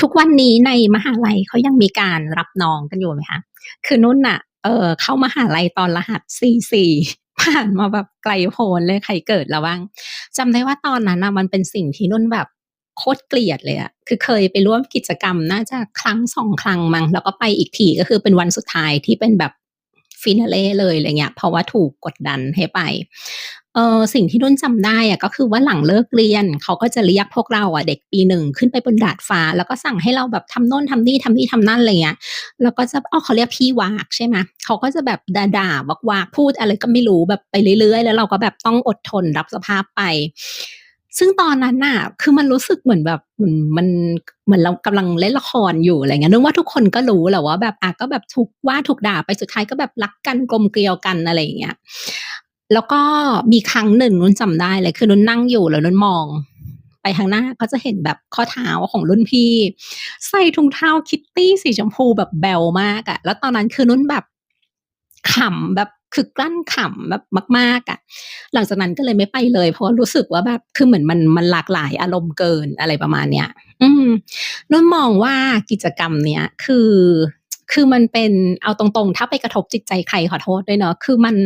ทุกวันนี้ในมหาลัยเขายังมีการรับน้องกันอยู่ไหมคะ?คือนุ่นน่ะเออเข้ามหาลัยตอนรหัส44ผ่านมาแบบไกลโพ้นเลยใครเกิดแล้วบ้างจำได้ว่าตอนนั้นน่ะมันเป็นสิ่งที่นุ่นแบบโคตรเกลียดเลยอะคือเคยไปร่วมกิจกรรมน่าจะครั้ง2ครั้งมั้งแล้วก็ไปอีกทีก็คือเป็นวันสุดท้ายที่เป็นแบบ Finale เลยอะไรเงี้ยเพราะว่าถูกกดดันให้ไป เออสิ่งที่นุ่นจำได้อะก็คือว่าหลังเลิกเรียนเขาก็จะเรียกพวกเราอะเด็กปี1ขึ้นไปบนดาดฟ้า แล้วก็สั่งให้เราแบบทำโน่นทำนี่ทำนี่ทำนั่นอะไรเงี้ยแล้วก็จะอ้อเขาเรียกพี่วากใช่ไหมเขาก็จะแบบด่าๆวากพูดอะไรก็ไม่รู้แบบไปเรื่อยๆ แล้วเราก็แบบต้องอดทนรับสภาพไป ซึ่งตอนนั้นน่ะ คือมันรู้สึกเหมือนแบบเหมือนมันเหมือนเรากำลังเล่นละครอยู่อะไรเงี้ยนุ่นว่าทุกคนก็รู้แหละว่าแบบอะก็แบบถูกว่าถูกด่าไปสุดท้ายก็แบบรักกันกลมเกลียวกันอะไรอย่างเงี้ย แล้วก็มีครั้งหนึ่งนุ่นจำได้เลยคือนุ่นนั่งอยู่แล้วนุ่นมอง ไปข้างหน้าก็จะเห็นแบบข้อเท้าของรุ่นพี่ ใส่ถุงเท้า Kitty สีชมพูแบบแบ๊วมากอะแล้วตอนนั้นคือนุ่นแบบขำแบบคือกลั้นขำแบบมาก ๆอะหลังจากนั้นก็เลยไม่ไปเลย เพราะรู้สึกว่าแบบคือเหมือนมันมันหลากหลายอารมณ์เกินอะไรประมาณเนี้ย อืมนุ่นมองว่ากิจกรรมเนี้ยคือ คือมันเป็นเอาตรงๆ ถ้าไปกระทบจิตใจใครขอโทษด้วยเนาะคือมัน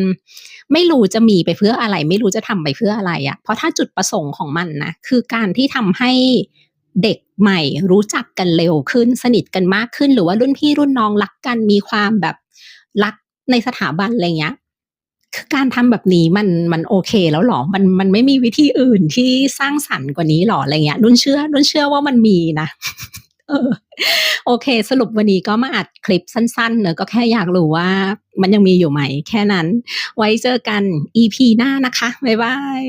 ไม่รู้จะมีไปเพื่ออะไร ไม่รู้จะทำไปเพื่ออะไรอะเพราะถ้าจุดประสงค์ของมันนะคือการที่ทำให้เด็กใหม่รู้จักกันเร็วขึ้นสนิทกันมากขึ้น หรือว่ารุ่นพี่รุ่นน้องรักกันมีความแบบรักในสถาบันอะไรเงี้ยคือการทำแบบนี้มันมันโอเคแล้วหรอ?มันมันไม่มีวิธีอื่นที่สร้างสรรค์กว่านี้หรออะ?ไรเงี้ยนุ่นเชื่อนุ่นเชื่อว่ามันมีนะ โอเค สรุปวันนี้ก็มาอัดคลิปสั้นๆเนอะก็แค่อยากรู้ว่ามันยังมีอยู่ไหม แค่นั้น ไว้เจอกัน EP หน้านะคะ บ๊ายบาย